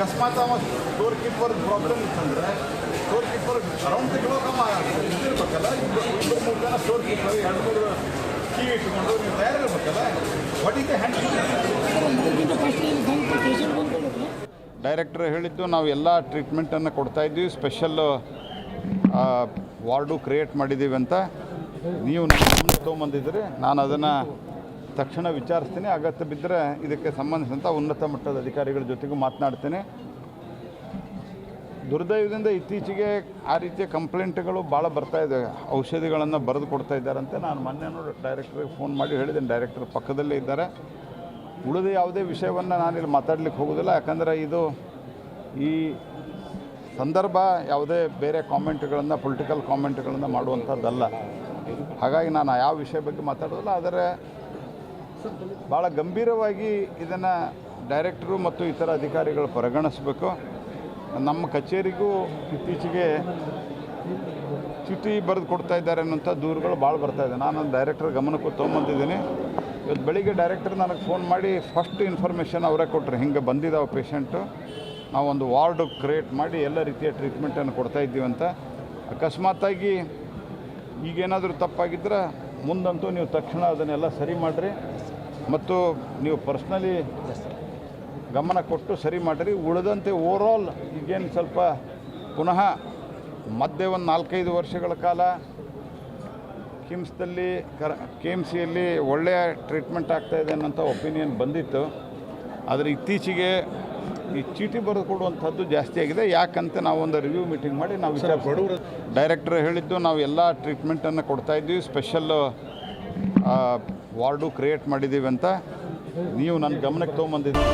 ಅಕಸ್ಮಾತ್ ಅವ door keeper problem ಇತ್ತಂದ್ರೆ ಡೋರ್ ಕೀಪರ್ ಅರೌಂಡ್ ತಿಂಗಳೋಕಮ್ಮ ಇದಿರ್ಬೇಕಲ್ಲ ಇಬ್ಬರು ಇಬ್ಬರು ಮೂರು ಜನ ಸ್ಟೋರ್ ಕೀಪರ್ ಎರಡು ಮೂರು ಕೀ ಇಟ್ಕೊಂಡು ನೀವು ತಯಾರಿರ್ಬೇಕಲ್ಲ? ವಾಟ್ ಬಂದ್ಕೊಳ್ಳಿ ಡೈರೆಕ್ಟರ್ ಹೇಳಿದ್ದು ನಾವು ಎಲ್ಲ ಟ್ರೀಟ್ಮೆಂಟನ್ನು ಕೊಡ್ತಾ ಇದ್ದೀವಿ. ಸ್ಪೆಷಲ್ ವಾರ್ಡು ಕ್ರಿಯೇಟ್ ಮಾಡಿದ್ದೀವಿ ಅಂತ. ನೀವು ಗಮನಕ್ಕೆ ನಾನು ಅದನ್ನು ತಕ್ಷಣ ವಿಚಾರಿಸ್ತೀನಿ. ಅಗತ್ಯ ಬಿದ್ದರೆ ಇದಕ್ಕೆ ಸಂಬಂಧಿಸಿದಂಥ ಉನ್ನತ ಮಟ್ಟದ ಅಧಿಕಾರಿಗಳ ಜೊತೆಗೂ ಮಾತನಾಡ್ತೇನೆ. ದುರ್ದೈವದಿಂದ ಇತ್ತೀಚೆಗೆ ಆ ರೀತಿಯ ಕಂಪ್ಲೇಂಟ್ಗಳು ಭಾಳ ಬರ್ತಾ ಇದೆ. ಔಷಧಿಗಳನ್ನು ಬರೆದು ಕೊಡ್ತಾ ಇದ್ದಾರಂತೆ ನಾನು ಮೊನ್ನೆನೂ ಡೈರೆಕ್ಟ್ರಿಗೆ ಫೋನ್ ಮಾಡಿ ಹೇಳಿದ್ದೀನಿ. ಡೈರೆಕ್ಟರ್ ಪಕ್ಕದಲ್ಲೇ ಇದ್ದಾರೆ. ಉಳಿದ ಯಾವುದೇ ವಿಷಯವನ್ನು ನಾನಿಲ್ಲಿ ಮಾತಾಡಲಿಕ್ಕೆ ಹೋಗೋದಿಲ್ಲ. ಯಾಕಂದರೆ ಇದು ಈ ಸಂದರ್ಭ ಯಾವುದೇ ಬೇರೆ ಕಾಮೆಂಟ್ಗಳನ್ನು ಪೊಲಿಟಿಕಲ್ ಕಾಮೆಂಟ್ಗಳನ್ನು ಮಾಡುವಂಥದ್ದಲ್ಲ. ಹಾಗಾಗಿ ನಾನು ಯಾವ ವಿಷಯ ಬಗ್ಗೆ ಮಾತಾಡೋದಿಲ್ಲ. ಆದರೆ ಭಾಳ ಗಂಭೀರವಾಗಿ ಇದನ್ನು ಡೈರೆಕ್ಟ್ರು ಮತ್ತು ಇತರ ಅಧಿಕಾರಿಗಳು ಪರಿಗಣಿಸಬೇಕು ನಮ್ಮ ಕಚೇರಿಗೂ ಇತ್ತೀಚೆಗೆ ಚುಟಿ ಬರೆದು ಕೊಡ್ತಾ ಇದ್ದಾರೆ ಅನ್ನೋಂಥ ದೂರುಗಳು ಭಾಳ ಬರ್ತಾ ಇದೆ. ನಾನು ಡೈರೆಕ್ಟರ್ ಗಮನಕ್ಕೂ ತೊಗೊಂಬಂದಿದ್ದೀನಿ. ಇವತ್ತು ಬೆಳಿಗ್ಗೆ ಡೈರೆಕ್ಟರ್ ನನಗೆ ಫೋನ್ ಮಾಡಿ ಫಸ್ಟ್ ಇನ್ಫಾರ್ಮೇಷನ್ ಅವರೇ ಕೊಟ್ಟರು. ಹಿಂಗೆ ಬಂದಿದ್ದಾವೆ ಪೇಷಂಟು. ಒಂದು ವಾರ್ಡ್ ಕ್ರಿಯೇಟ್ ಮಾಡಿ ಎಲ್ಲ ರೀತಿಯ ಟ್ರೀಟ್ಮೆಂಟನ್ನು ಕೊಡ್ತಾ ಇದ್ದೀವಂತ ಅಂತ. ಅಕಸ್ಮಾತಾಗಿ ಈಗೇನಾದರೂ ತಪ್ಪಾಗಿದ್ದರೆ ಮುಂದಂತೂ ನೀವು ತಕ್ಷಣ ಅದನ್ನೆಲ್ಲ ಸರಿ ಮಾಡಿರಿ. ಮತ್ತು ನೀವು ಪರ್ಸ್ನಲಿ ಗಮನ ಕೊಟ್ಟು ಸರಿ ಮಾಡಿರಿ. ಉಳಿದಂತೆ ಓವರಾಲ್ ಈಗೇನು ಸ್ವಲ್ಪ ಪುನಃ ಮಧ್ಯೆ ಒಂದು ನಾಲ್ಕೈದು ವರ್ಷಗಳ ಕಾಲ ಕಿಮ್ಸ್ದಲ್ಲಿ ಕರ ಕೆ ಎಂ ಸಿಯಲ್ಲಿ ಒಳ್ಳೆಯ ಟ್ರೀಟ್ಮೆಂಟ್ ಆಗ್ತಾಯಿದೆ ಅನ್ನೋಂಥ ಒಪಿನಿಯನ್ ಬಂದಿತ್ತು. ಆದರೆ ಇತ್ತೀಚೆಗೆ ಈ ಚೀಟಿ ಬರೆದು ಕೊಡುವಂಥದ್ದು ಜಾಸ್ತಿ ಆಗಿದೆ. ಯಾಕಂತ ನಾವು ಒಂದು ರಿವ್ಯೂ ಮೀಟಿಂಗ್ ಮಾಡಿ ನಾವು ವಿಚಾರ ಬಡವರು ಡೈರೆಕ್ಟರ್ ಹೇಳಿದ್ದು ನಾವು ಎಲ್ಲ ಟ್ರೀಟ್ಮೆಂಟನ್ನು ಕೊಡ್ತಾ ಇದ್ದೀವಿ. ಸ್ಪೆಷಲ್ ವಾರ್ಡು ಕ್ರಿಯೇಟ್ ಮಾಡಿದ್ದೀವಿ ಅಂತ. ನೀವು ನನ್ನ ಗಮನಕ್ಕೆ ತೊಗೊಂಬಂದಿದ್ದೀವಿ